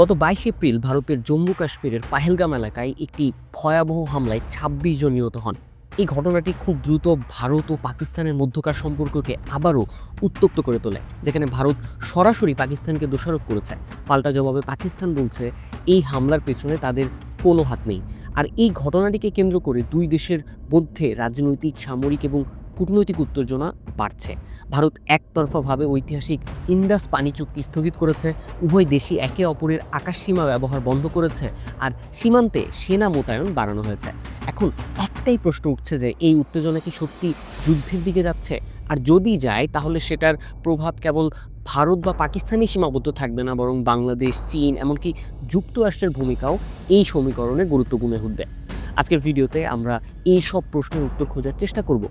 গত বাইশ এপ্রিল ভারতের জম্মু কাশ্মীরের পাহেলগাম এলাকায় একটি ভয়াবহ হামলায় ছাব্বিশ জন নিহত হন। এই ঘটনাটি খুব দ্রুত ভারত ও পাকিস্তানের মধ্যকার সম্পর্ককে আবারও উত্তপ্ত করে তোলে, যেখানে ভারত সরাসরি পাকিস্তানকে দোষারোপ করেছে। পাল্টা জবাবে পাকিস্তান বলছে, এই হামলার পেছনে তাদের কোনো হাত নেই। আর এই ঘটনাটিকে কেন্দ্র করে দুই দেশের মধ্যে রাজনৈতিক, সামরিক এবং কূটনৈতিক উত্তেজনা বাড়ছে। ভারত একতরফাভাবে ঐতিহাসিক ইন্দাস পানি চুক্তি স্থগিত করেছে। উভয় দেশই একে অপরের আকাশসীমা ব্যবহার বন্ধ করেছে আর সীমান্তে সেনা মোতায়েন বাড়ানো হয়েছে। এখন একটাই প্রশ্ন উঠছে যে, এই উত্তেজনা কি সত্যি যুদ্ধের দিকে যাচ্ছে? আর যদি যায়, তাহলে সেটার প্রভাব কেবল ভারত বা পাকিস্তানই সীমাবদ্ধ থাকবে না, বরং বাংলাদেশ, চীন, এমনকি যুক্তরাষ্ট্রের ভূমিকাও এই সমীকরণে গুরুত্বপূর্ণ উঠবে আজকের ভিডিওতে আমরা এই সব প্রশ্নের উত্তর খোঁজার চেষ্টা করব।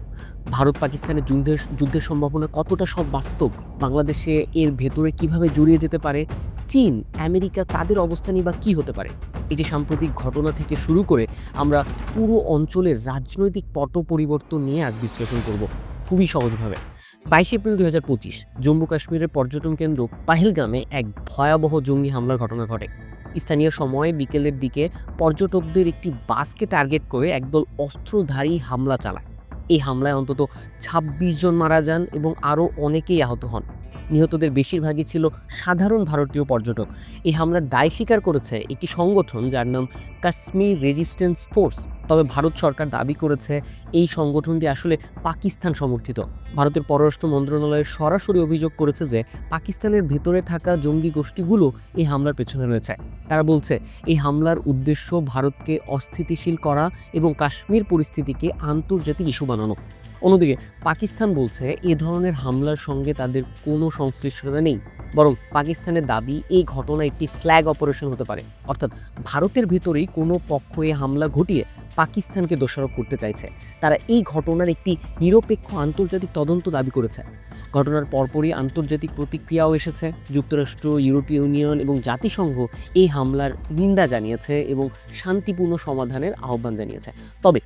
ভারত পাকিস্তানের যুদ্ধের যুদ্ধের সম্ভাবনা কতটা সব বাস্তব? বাংলাদেশে এর ভেতরে কীভাবে জড়িয়ে যেতে পারে? চীন, আমেরিকা তাদের অবস্থানই বা কী হতে পারে? এটি সাম্প্রতিক ঘটনা থেকে শুরু করে আমরা পুরো অঞ্চলের রাজনৈতিক পট পরিবর্তন নিয়ে আজ বিশ্লেষণ করব খুবই সহজভাবে। বাইশে এপ্রিল দু হাজার পঁচিশ, জম্মু কাশ্মীরের পর্যটন কেন্দ্র পাহেলগামে এক ভয়াবহ জঙ্গি হামলার ঘটনা ঘটে। স্থানীয় সময়ে বিকেলের দিকে পর্যটকদের একটি বাসকে টার্গেট করে একদল অস্ত্রধারী হামলা চালায়। এই হামলায় অন্তত ২৬ জন মারা যান এবং আরও অনেকেই আহত হন। নিহতদের বেশিরভাগই ছিল সাধারণ ভারতীয় পর্যটক। এই হামলার দায় স্বীকার করেছে একটি সংগঠন যার নাম কাশ্মীর রেজিস্ট্যান্স ফোর্স। তবে ভারত সরকার দাবি করেছে এই সংগঠনটি আসলে পাকিস্তান সমর্থিত। ভারতের পররাষ্ট্র মন্ত্রণালয় সরাসরি অভিযোগ করেছে যে পাকিস্তানের ভেতরে থাকা জঙ্গি গোষ্ঠীগুলো এই হামলার পেছনে রয়েছে। তারা বলছে, এই হামলার উদ্দেশ্য ভারতকে অস্থিতিশীল করা এবং কাশ্মীর পরিস্থিতিকে আন্তর্জাতিক ইস্যু বানানো। অন্যদিকে, পাকিস্তান বলছে এ ধরনের হামলার সঙ্গে তাদের কোনো সংশ্লিষ্টতা নেই। বরং পাকিস্তানের দাবি, এই ঘটনা একটি ফ্ল্যাগ অপারেশন হতে পারে। অর্থাৎ ভারতের ভিতরেই কোনো পক্ষ এ হামলা ঘটিয়ে পাকিস্তানকে দোষারোপ করতে চাইছে। তারা এই ঘটনার একটি নিরপেক্ষ আন্তর্জাতিক তদন্ত দাবি করেছে। ঘটনার পরপরই আন্তর্জাতিক প্রতিক্রিয়াও এসেছে। যুক্তরাষ্ট্র, ইউরোপীয় ইউনিয়ন এবং জাতিসংঘ এই হামলার নিন্দা জানিয়েছে এবং শান্তিপূর্ণ সমাধানের আহ্বান জানিয়েছে। তবে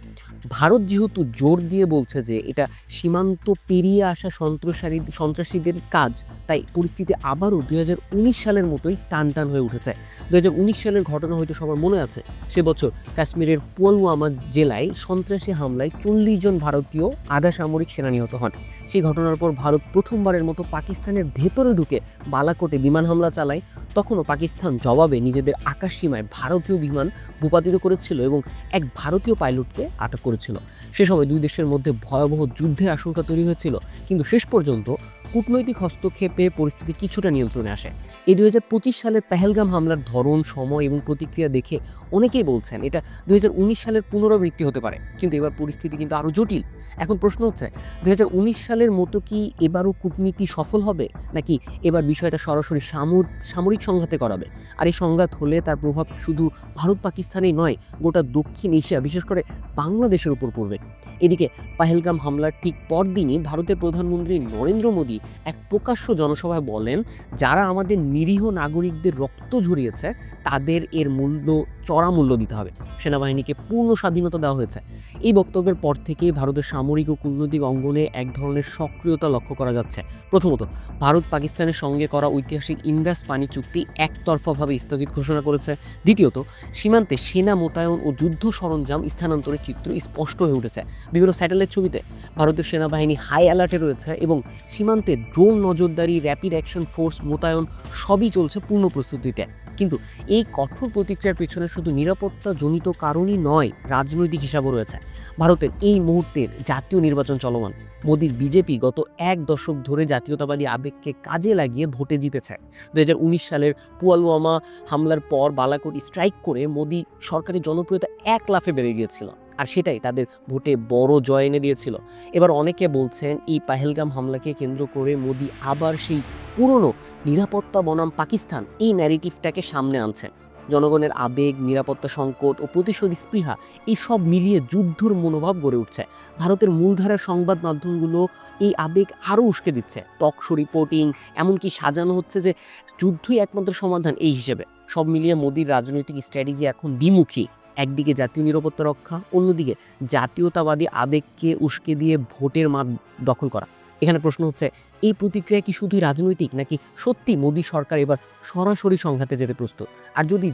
ভারত যেহেতু জোর দিয়ে বলছে যে এটা সীমান্ত পেরিয়ে আসা সন্ত্রাসারী, সন্ত্রাসীদের কাজ, তাই পরিস্থিতি আবারও দু হাজার উনিশ সালের মতোই টান টান হয়ে উঠেছে। দু হাজার উনিশ সালের ঘটনা হয়তো সবার মনে আছে। সে বছর কাশ্মীরের পুলওয়ামা জেলায় সন্ত্রাসী হামলায় চল্লিশ জন ভারতীয় আধা সামরিক সেনা নিহত হন। সেই ঘটনার পর ভারত প্রথমবারের মতো পাকিস্তানের ভেতরে ঢুকে বালাকোটে বিমান হামলা চালায়। তখনও পাকিস্তান জবাবে নিজেদের আকাশ সীমায় ভারতীয় বিমান ভূপাতিত করেছিল এবং এক ভারতীয় পাইলটকে আটক করেছিল। সে সময় দুই দেশের মধ্যে ভয়াবহ যুদ্ধের আশঙ্কা তৈরি হয়েছিল, কিন্তু শেষ পর্যন্ত কূটনৈতিক হস্তক্ষেপে পরিস্থিতি কিছুটা নিয়ন্ত্রণে আসে। এই দুই সালের পেহেলগাম হামলার ধরন, সময় এবং প্রতিক্রিয়া দেখে অনেকেই বলছেন এটা দু হাজার উনিশ সালের পুনরাবৃত্তি হতে পারে। কিন্তু এবার পরিস্থিতি কিন্তু আরও জটিল। এখন প্রশ্ন হচ্ছে দু হাজার উনিশ সালের মতো কি এবারও কূটনীতি সফল হবে? নাকি এবার বিষয়টা সরাসরি সামু- সামরিক সংঘাতে করাবে? আর এই সংঘাত হলে তার প্রভাব শুধু ভারত পাকিস্তানেই নয়, গোটা দক্ষিণ এশিয়া, বিশেষ করে বাংলাদেশের উপর পড়বে। এদিকে পাহেলগাম হামলার ঠিক পরদিনই ভারতের প্রধানমন্ত্রী নরেন্দ্র মোদী এক প্রকাশ্য জনসভায় বলেন, যারা আমাদের নিরীহ নাগরিকদের রক্ত ঝরিয়েছে, তাদের এর মূল্য, চড়া মূল্য দিতে হবে। সেনাবাহিনীকে পূর্ণ স্বাধীনতা দেওয়া হয়েছে। এই বক্তব্যের পর থেকেই ভারতের সামরিক ও কূটনৈতিক অঙ্গনে এক ধরনের সক্রিয়তা লক্ষ্য করা যাচ্ছে। প্রথমত, ভারত পাকিস্তানের সঙ্গে করা ঐতিহাসিক ইন্দাস পানি চুক্তি একতরফাভাবে স্থগিত ঘোষণা করেছে। দ্বিতীয়ত, সীমান্তে সেনা মোতায়েন ও যুদ্ধ সরঞ্জাম স্থানান্তরের চিত্র স্পষ্ট হয়ে উঠেছে। বিভিন্ন স্যাটেলাইট ছবিতে ভারতের সেনাবাহিনী হাই অ্যালার্টে রয়েছে এবং সীমান্তে ড্রোন নজরদারি র্যাপিড অ্যাকশন ফোর্স মোতায়েন সবই চলছে পূর্ণ প্রস্তুতিতে। কিন্তু এই কঠোর প্রতিক্রিয়ার পেছনে শুধু নিরাপত্তা জনিত কারণই নয়, রাজনৈতিক হিসাবও রয়েছে। ভারতের এই মুহূর্তের জাতীয় নির্বাচন চলমান। মোদীর বিজেপি গত এক দশক ধরে জাতীয়তাবাদী আবেগকে কাজে লাগিয়ে ভোটে জিতেছে। দুই হাজার উনিশ সালের পুয়ালওয়ামা হামলার পর বালাকোট স্ট্রাইক করে মোদী সরকারের জনপ্রিয়তা এক লাফে বেড়ে গিয়েছিল। আর সেটাই তাদের ভোটে বড় জয় এনে দিয়েছিল। এবার অনেকে বলছেন, এই পাহেলগাম হামলাকে কেন্দ্র করে মোদী আবার সেই পুরনো নিরাপত্তা বনাম পাকিস্তান এই ন্যারেটিভটাকে সামনে আনছেন। জনগণের আবেগ, নিরাপত্তা সংকট ও প্রতিশোধ স্পৃহা এই সব মিলিয়ে যুদ্ধর মনোভাব গড়ে উঠছে। ভারতের মূলধারার সংবাদ মাধ্যমগুলো এই আবেগ আরও উস্কে দিচ্ছে। টক শো রিপোর্টিং, এমনকি সাজানো হচ্ছে যে যুদ্ধই একমাত্র সমাধান এই হিসেবে। সব মিলিয়ে মোদির রাজনৈতিক স্ট্র্যাটেজি এখন দ্বিমুখী। একদিকে জাতীয় নিরাপত্তা রক্ষা, অন্যদিকে জাতীয়তাবাদী আবেগকে উস্কে দিয়ে ভোটের মাঠ দখল করা। এখানে প্রশ্ন হচ্ছে, এই প্রতিক্রিয়া কি শুধুই রাজনৈতিক নাকি সত্যি মোদী সরকার এবার সরাসরি সংঘাতে যেতে প্রস্তুত? আর যদি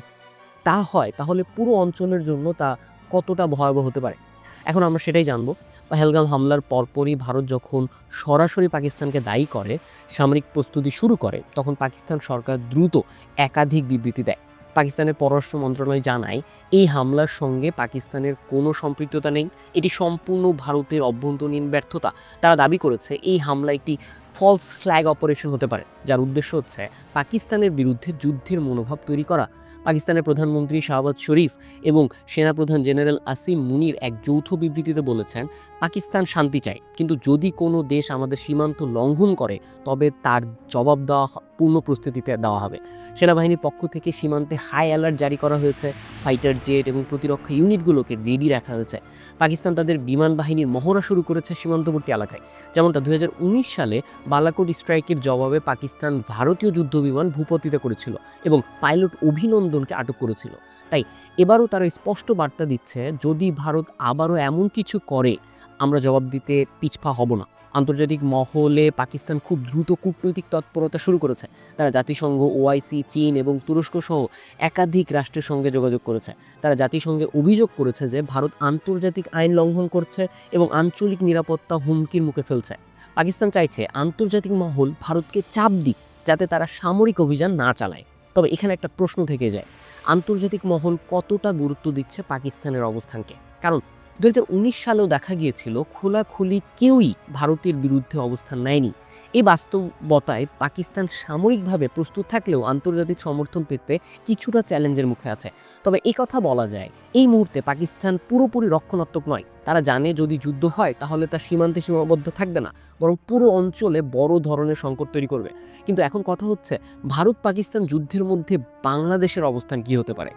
তা হয়, তাহলে পুরো অঞ্চলের জন্য তা কতটা ভয়াবহ হতে পারে? এখন আমরা সেটাই জানব। পাহেলগাম হামলার পরপরই ভারত যখন সরাসরি পাকিস্তানকে দায়ী করে, সামরিক প্রস্তুতি শুরু করে, তখন পাকিস্তান সরকার দ্রুত একাধিক বিবৃতি দেয়। পাকিস্তানের পররাষ্ট্র মন্ত্রণালয় জানায়, এই হামলার সঙ্গে পাকিস্তানের কোনো সম্পৃক্ততা নেই। এটি সম্পূর্ণ ভারতের অভ্যন্তরীণ ব্যর্থতা। তারা দাবি করেছে, এই হামলা একটি ফলস ফ্ল্যাগ অপারেশন হতে পারে, যার উদ্দেশ্য হচ্ছে পাকিস্তানের বিরুদ্ধে যুদ্ধের মনোভাব তৈরি করা। পাকিস্তানের প্রধানমন্ত্রী শাহবাজ শরীফ এবং সেনাপ্রধান জেনারেল আসিম মুনির এক যৌথ বিবৃতিতে বলেছেন পাকিস্তান শান্তি চায় কিন্তু যদি কোনো দেশ আমাদের সীমান্ত লঙ্ঘন করে, তবে তার জবাব দেওয়া পূর্ণ প্রস্তুতিতে দেওয়া হবে। সেনাবাহিনীর পক্ষ থেকে সীমান্তে হাই অ্যালার্ট জারি করা হয়েছে। ফাইটার জেট এবং প্রতিরক্ষা ইউনিটগুলোকে রেডি রাখা হয়েছে। পাকিস্তান তাদের বিমান বাহিনীর মহড়া শুরু করেছে সীমান্তবর্তী এলাকায়। যেমনটা দু হাজার উনিশ সালে বালাকোট স্ট্রাইকের জবাবে পাকিস্তান ভারতীয় যুদ্ধ বিমান ভূপতিত করেছিল এবং পাইলট অভিনন্দনকে আটক করেছিল। তাই এবারও তারা স্পষ্ট বার্তা দিচ্ছে, যদি ভারত আবারও এমন কিছু করে আমরা জবাব দিতে পিছপা হব না। আন্তর্জাতিক মহলে পাকিস্তান খুব দ্রুত কূটনৈতিক তৎপরতা শুরু করেছে। তারা জাতিসংঘ, ওআইসি, চীন এবং তুরস্ক সহ একাধিক রাষ্ট্রের সঙ্গে যোগাযোগ করেছে। তারা জাতিসংঘে অভিযোগ করেছে যে ভারত আন্তর্জাতিক আইন লঙ্ঘন করছে এবং আঞ্চলিক নিরাপত্তা হুমকির মুখে ফেলছে। পাকিস্তান চাইছে আন্তর্জাতিক মহল ভারতকে চাপ দিক, যাতে তারা সামরিক অভিযান না চালায়। তবে এখানে একটা প্রশ্ন থেকে যায়। আন্তর্জাতিক মহল কতটা গুরুত্ব দিচ্ছে পাকিস্তানের অবস্থানকে? কারণ দুই হাজার উনিশ সালেও দেখা গিয়েছিল খোলাখুলি কেউই ভারতের বিরুদ্ধে অবস্থান নেয়নি। এই বাস্তবতায় পাকিস্তান সামরিকভাবে প্রস্তুত থাকলেও আন্তর্জাতিক সমর্থন পেতে কিছুটা চ্যালেঞ্জের মুখে আছে। তবে এই কথা বলা যায়, এই মুহূর্তে পাকিস্তান পুরোপুরি রক্ষণাত্মক নয়। তারা জানে যদি যুদ্ধ হয়, তাহলে তা সীমান্তে সীমাবদ্ধ থাকবে না। বরং পুরো অঞ্চলে বড় ধরনের সংকট তৈরি করবে। কিন্তু এখন কথা হচ্ছে, ভারত পাকিস্তান যুদ্ধের মধ্যে বাংলাদেশের অবস্থান কি হতে পারে?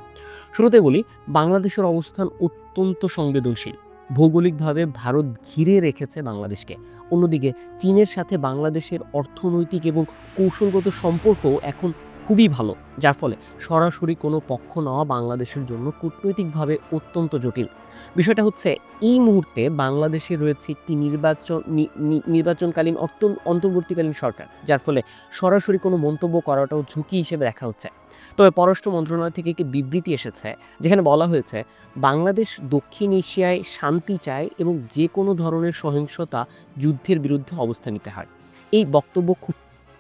শুরুতে বলি, বাংলাদেশের অবস্থান অত্যন্ত সংবেদনশীল। ভৌগোলিকভাবে ভারত ঘিরে রেখেছে বাংলাদেশকে। অন্যদিকে, চীনের সাথে বাংলাদেশের অর্থনৈতিক এবং কৌশলগত সম্পর্ক এখন খুবই ভালো, যার ফলে সরাসরি কোনো পক্ষ নেওয়া বাংলাদেশের জন্য কূটনৈতিকভাবে অত্যন্ত জটিল। বিষয়টা হচ্ছে, এই মুহূর্তে বাংলাদেশে রয়েছে একটি নির্বাচন নির্বাচনকালীন অন্তর্বর্তীকালীন সরকার, যার ফলে সরাসরি কোনো মন্তব্য করাটাও ঝুঁকি হিসেবে দেখা হচ্ছে। তবে পররাষ্ট্র মন্ত্রণালয় থেকে একটি বিবৃতি এসেছে, যেখানে বলা হয়েছে, বাংলাদেশ দক্ষিণ এশিয়ায় শান্তি চায় এবং যে কোনো ধরনের সহিংসতা যুদ্ধের বিরুদ্ধে অবস্থান নিতে হয়। এই বক্তব্য খুব,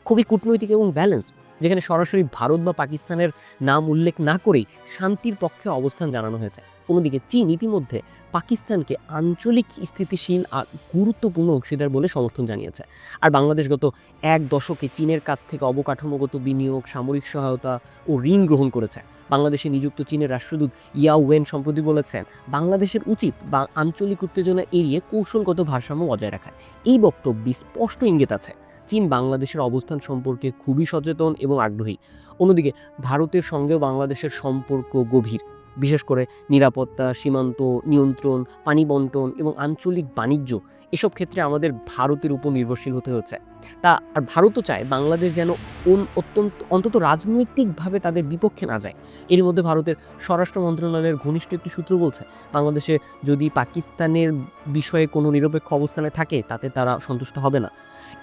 খুবই কূটনৈতিক এবং ব্যালেন্স যেখানে সরাসরি ভারত বা পাকিস্তানের নাম উল্লেখ না করেই শান্তির পক্ষে অবস্থান জানানো হয়েছে। অন্যদিকে চীন ইতিমধ্যে পাকিস্তানকে আঞ্চলিক স্থিতিশীল আর গুরুত্বপূর্ণ অংশীদার বলে সমর্থন জানিয়েছে। আর বাংলাদেশ গত এক দশকে চীনের কাছ থেকে অবকাঠামোগত বিনিয়োগ, সামরিক সহায়তা ও ঋণ গ্রহণ করেছে। বাংলাদেশে নিযুক্ত চীনের রাষ্ট্রদূত ইয়া ওয়েন সম্প্রতি বলেছেন, বাংলাদেশের উচিত বা আঞ্চলিক উত্তেজনা এড়িয়ে কৌশলগত ভারসাম্য বজায় রাখা। এই বক্তব্যে স্পষ্ট ইঙ্গিত আছে। চীন বাংলাদেশের অবস্থান সম্পর্কে খুবই সচেতন এবং আগ্রহী। অন্যদিকে, ভারতের সঙ্গেও বাংলাদেশের সম্পর্ক গভীর। বিশেষ করে নিরাপত্তা, সীমান্ত, নিয়ন্ত্রণ, পানি বন্টন এবং আঞ্চলিক বাণিজ্য এসব ক্ষেত্রে আমাদের ভারতের উপর নির্ভরশীল হতে হচ্ছে। তা আর ভারতও চায় বাংলাদেশ যেন অত্যন্ত, অন্তত রাজনৈতিকভাবে তাদের বিপক্ষে না যায়। এর মধ্যে ভারতের স্বরাষ্ট্র মন্ত্রণালয়ের ঘনিষ্ঠ একটি সূত্র বলছে, বাংলাদেশে যদি পাকিস্তানের বিষয়ে কোনো নিরপেক্ষ অবস্থানে থাকে, তাতে তারা সন্তুষ্ট হবে না।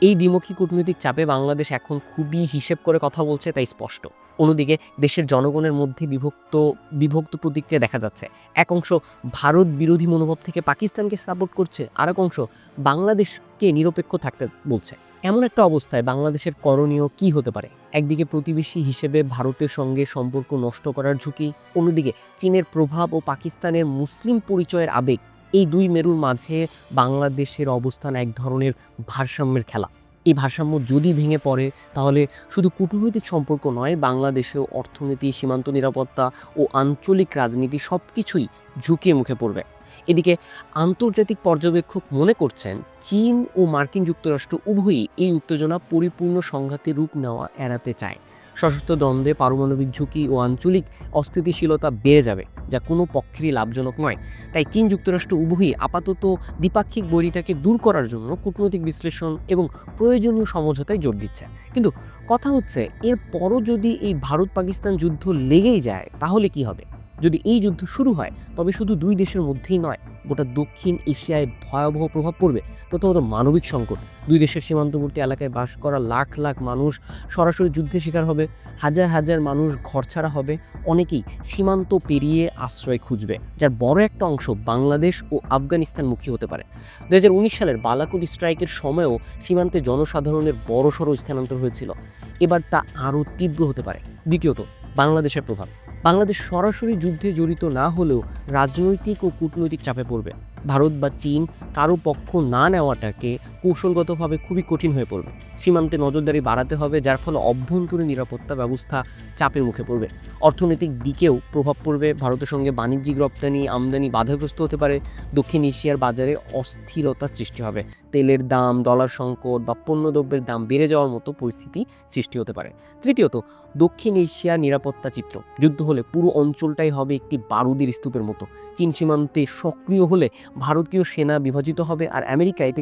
এই দ্বিমুখী কূটনৈতিক চাপে বাংলাদেশ এখন খুবই হিসেব করে কথা বলছে, তাই স্পষ্ট। অন্যদিকে দেশের জনগণের মধ্যে বিভক্ত বিভক্ত প্রতিক্রিয়া দেখা যাচ্ছে। এক অংশ ভারত বিরোধী মনোভাব থেকে পাকিস্তানকে সাপোর্ট করছে আর এক অংশ বাংলাদেশকে নিরপেক্ষ থাকতে বলছে। এমন একটা অবস্থায় বাংলাদেশের করণীয় কি হতে পারে? একদিকে প্রতিবেশী হিসেবে ভারতের সঙ্গে সম্পর্ক নষ্ট করার ঝুঁকি, অন্যদিকে চীনের প্রভাব ও পাকিস্তানের মুসলিম পরিচয়ের আবেগ এই দুই মেরুর মাঝে বাংলাদেশের অবস্থান এক ধরনের ভারসাম্যের খেলা। এই ভারসাম্য যদি ভেঙে পড়ে, তাহলে শুধু কূটনৈতিক সম্পর্ক নয়, বাংলাদেশেও অর্থনীতি, সীমান্ত নিরাপত্তা ও আঞ্চলিক রাজনীতি সব কিছুই ঝুঁকির মুখে পড়বে। এদিকে আন্তর্জাতিক পর্যবেক্ষক মনে করছেন, চীন ও মার্কিন যুক্তরাষ্ট্র উভয়ই এই উত্তেজনা পরিপূর্ণ সংঘাতে রূপ নেওয়া এড়াতে চায়। সশস্ত্র দ্বন্দ্বে পারমাণবিক ঝুঁকি ও আঞ্চলিক অস্থিতিশীলতা বেড়ে যাবে, যা কোনো পক্ষেরই লাভজনক নয়। তাই চীন যুক্তরাষ্ট্র উভয়ই আপাতত দ্বিপাক্ষিক বৈরিটাকে দূর করার জন্য কূটনৈতিক বিশ্লেষণ এবং প্রয়োজনীয় সমঝোতায় জোর দিচ্ছে। কিন্তু কথা হচ্ছে, এরপরও যদি এই ভারত পাকিস্তান যুদ্ধ লেগেই যায়, তাহলে কি হবে? যদি এই যুদ্ধ শুরু হয়, তবে শুধু দুই দেশের মধ্যেই নয়, গোটা দক্ষিণ এশিয়ায় ভয়াবহ প্রভাব পড়বে। প্রথমত মানবিক সংকট। দুই দেশের সীমান্তবর্তী এলাকায় বাস করা লাখ লাখ মানুষ সরাসরি যুদ্ধের শিকার হবে, হাজার হাজার মানুষ ঘরছাড়া হবে, অনেকেই সীমান্ত পেরিয়ে আশ্রয় খুঁজবে, যার বড় একটা অংশ বাংলাদেশ ও আফগানিস্তানমুখী হতে পারে। দু হাজার উনিশ সালের বালাকোট স্ট্রাইকের সময়ও সীমান্তে জনসাধারণের বড়সড় স্থানান্তর হয়েছিল। এবার তা আরও তীব্র হতে পারে। দ্বিতীয়ত, বাংলাদেশের প্রভাব। বাংলাদেশ সরাসরি যুদ্ধে জড়িত না হলেও রাজনৈতিক ও কূটনৈতিক চাপে পড়বে। ভারত বা চীন কারও পক্ষ না নেওয়াটাকে কৌশলগতভাবে খুবই কঠিন হয়ে পড়বে। সীমান্তে নজরদারি বাড়াতে হবে, যার ফলে অভ্যন্তরীণ নিরাপত্তা ব্যবস্থা চাপের মুখে পড়বে। অর্থনৈতিক দিকেও প্রভাব পড়বে। ভারতের সঙ্গে বাণিজ্যিক রপ্তানি আমদানি বাধাগ্রস্ত হতে পারে। দক্ষিণ এশিয়ার বাজারে অস্থিরতা সৃষ্টি হবে। তেলের দাম, ডলার সংকট বা পণ্যদ্রব্যের দাম বেড়ে যাওয়ার মতো পরিস্থিতি সৃষ্টি হতে পারে। তৃতীয়ত, দক্ষিণ এশিয়ার নিরাপত্তা চিত্র। যুদ্ধ হলে পুরো অঞ্চলটাই হবে একটি বারুদের স্তূপের মতো। চীন সীমান্তে সক্রিয় হলে ভারতীয় সেনা বিভাজিত হবে আর আমেরিকা এতে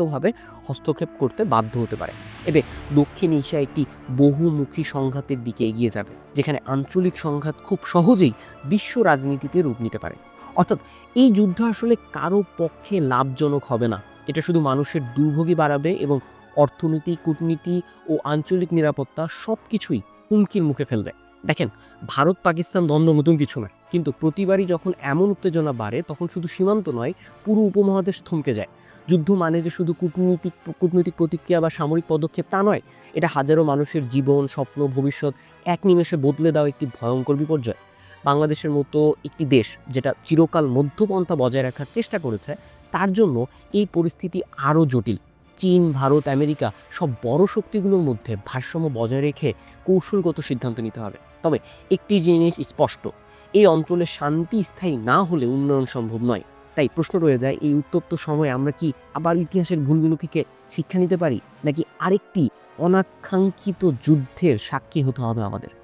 কৌশলগতভাবে হস্তক্ষেপ করতে বাধ্য হতে পারে। এতে দক্ষিণ এশিয়া একটি বহুমুখী সংঘাতের দিকে এগিয়ে যাবে, যেখানে আঞ্চলিক সংঘাত খুব সহজেই বিশ্ব রাজনীতিতে রূপ নিতে পারে। অর্থাৎ এই যুদ্ধ আসলে কারও পক্ষে লাভজনক হবে না। এটা শুধু মানুষের দুর্ভোগী বাড়াবে এবং অর্থনীতি, কূটনীতি ও আঞ্চলিক নিরাপত্তা সব কিছুই হুমকির মুখে ফেলবে। দেখেন, ভারত পাকিস্তান দ্বন্দ্ব নতুন কিছু নয়, কিন্তু প্রতিবারই যখন এমন উত্তেজনা বাড়ে, তখন শুধু সীমান্ত নয়, পুরো উপমহাদেশ থমকে যায়। যুদ্ধ মানে যে শুধু কূটনীতিক, কূটনৈতিক প্রতিক্রিয়া বা সামরিক পদক্ষেপ তা নয়, এটা হাজারো মানুষের জীবন, স্বপ্ন, ভবিষ্যৎ এক নিমেষে বদলে দেওয়া একটি ভয়ঙ্কর বিপর্যয়। বাংলাদেশের মতো একটি দেশ যেটা চিরকাল মধ্যপন্থা বজায় রাখার চেষ্টা করেছে, তার জন্য এই পরিস্থিতি আরও জটিল। চীন, ভারত, আমেরিকা সব বড় শক্তিগুলোর মধ্যে ভারসাম্য বজায় রেখে কৌশলগত সিদ্ধান্ত নিতে হবে। তবে একটি জিনিস স্পষ্ট, এই অঞ্চলে শান্তি স্থায়ী না হলে উন্নয়ন সম্ভব নয়। তাই প্রশ্ন রয়ে যায়, এই উত্তপ্ত সময়ে আমরা কি আবার ইতিহাসের ভুলগুলো থেকে শিক্ষা নিতে পারি? নাকি আরেকটি অনাকাঙ্ক্ষিত যুদ্ধের সাক্ষী হতে হবে আমাদের?